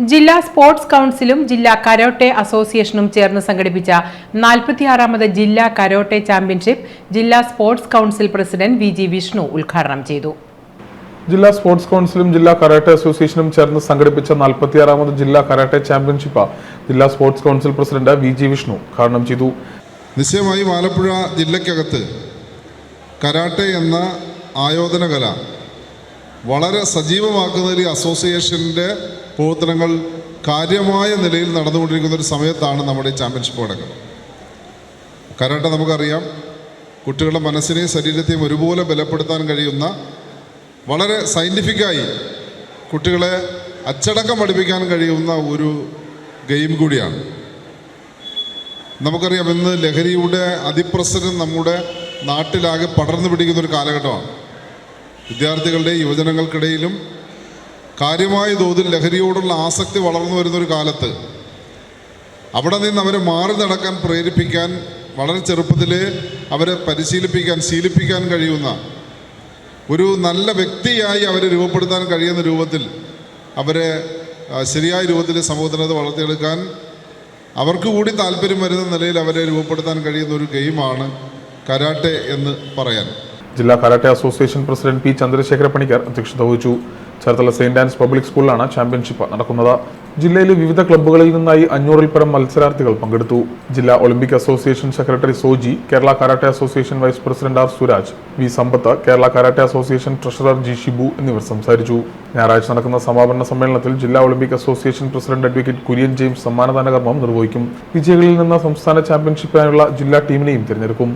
ജില്ലാ സ്പോർട്സ് കൗൺസിലും ജില്ലാ കരോട്ടെ അസോസിയേഷനും ചേർന്ന് സംഘടിപ്പിച്ച നാൽപ്പത്തിയാറാമത് ജില്ലാ കരോട്ടെ ചാമ്പ്യൻഷിപ്പ് ജില്ലാ sports council president V G Vishnu ഉദ്ഘാടനം ചെയ്തു. ജില്ലാ സ്പോർട്സ് കൗൺസിലും ജില്ലാ കരാട്ടെ അസോസിയേഷനും ചേർന്ന് സംഘടിപ്പിച്ച നാൽപ്പത്തിയാറാമത് ജില്ലാ കരാട്ടെ ചാമ്പ്യൻഷിപ്പ് ജില്ലാ sports council president V G Vishnu ഉദ്ഘാടനം ചെയ്തു. നിശ്ചയമായി ആലപ്പുഴ ജില്ലയ്ക്കകത്ത് കരാട്ടെ എന്ന ആയോധന കല വളരെ സജീവമാക്കുന്നതിൽ ഈ അസോസിയേഷന്റെ പ്രവർത്തനങ്ങൾ കാര്യമായ നിലയിൽ നടന്നുകൊണ്ടിരിക്കുന്ന ഒരു സമയത്താണ് നമ്മുടെ ചാമ്പ്യൻഷിപ്പ് നടക്കുന്നത്. കരാട്ടെ നമുക്കറിയാം കുട്ടികളുടെ മനസ്സിനെയും ശരീരത്തെയും ഒരുപോലെ ബലപ്പെടുത്താൻ കഴിയുന്ന വളരെ സയന്റിഫിക്കായി കുട്ടികളെ അച്ചടക്കം പഠിപ്പിക്കാൻ കഴിയുന്ന ഒരു ഗെയിം കൂടിയാണ്. നമുക്കറിയാം ഇന്ന് ലഹരിയുടെ അതിപ്രസരം നമ്മുടെ നാട്ടിലാകെ പടർന്നു പിടിക്കുന്ന ഒരു കാലഘട്ടമാണ്. വിദ്യാർത്ഥികളുടെ യുവജനങ്ങൾക്കിടയിലും കാര്യമായ തോതിൽ ലഹരിയോടുള്ള ആസക്തി വളർന്നു വരുന്നൊരു കാലത്ത് അവിടെ നിന്ന് അവരെ മാറി നടക്കാൻ പ്രേരിപ്പിക്കാൻ വളരെ ചെറുപ്പത്തിൽ അവരെ പരിശീലിപ്പിക്കാൻ ശീലിപ്പിക്കാൻ കഴിയുന്ന ഒരു നല്ല വ്യക്തിയായി അവരെ രൂപപ്പെടുത്താൻ കഴിയുന്ന രൂപത്തിൽ അവരെ ശരിയായ രൂപത്തിൽ സമൂഹത്തിനത് വളർത്തിയെടുക്കാൻ അവർക്ക് കൂടി താല്പര്യം വരുന്ന നിലയിൽ അവരെ രൂപപ്പെടുത്താൻ കഴിയുന്ന ഒരു ഗെയിമാണ് കരാട്ടെ എന്ന് പറയാൻ. ജില്ലാ karate association president P Chandrasekhara Panicker അധ്യക്ഷത വഹിച്ചു. ചേർത്തല സെയിന്റ് ആൻസ് പബ്ലിക് സ്കൂളിലാണ് ചാമ്പ്യൻഷിപ്പ് നടക്കുന്നത്. ജില്ലയിലെ വിവിധ ക്ലബ്ബുകളിൽ നിന്നായി അഞ്ഞൂറിൽ പരം മത്സരാർത്ഥികൾ പങ്കെടുത്തു. ജില്ലാ Olympic association secretary Soji Kerala karate association vice president R Suraj V Sampath Kerala karate association treasurer G Shibu എന്നിവർ സംസാരിച്ചു. ഞായറാഴ്ച നടക്കുന്ന സമാപന സമ്മേളനത്തിൽ ജില്ലാ Olympic association president advocate Kurian James സമ്മാനദാന കർമ്മം നിർവഹിക്കും. വിജയികളിൽ നിന്ന് സംസ്ഥാന ചാമ്പ്യൻഷിപ്പിനായുള്ള ജില്ലാ ടീമിനെയും തിരഞ്ഞെടുക്കും.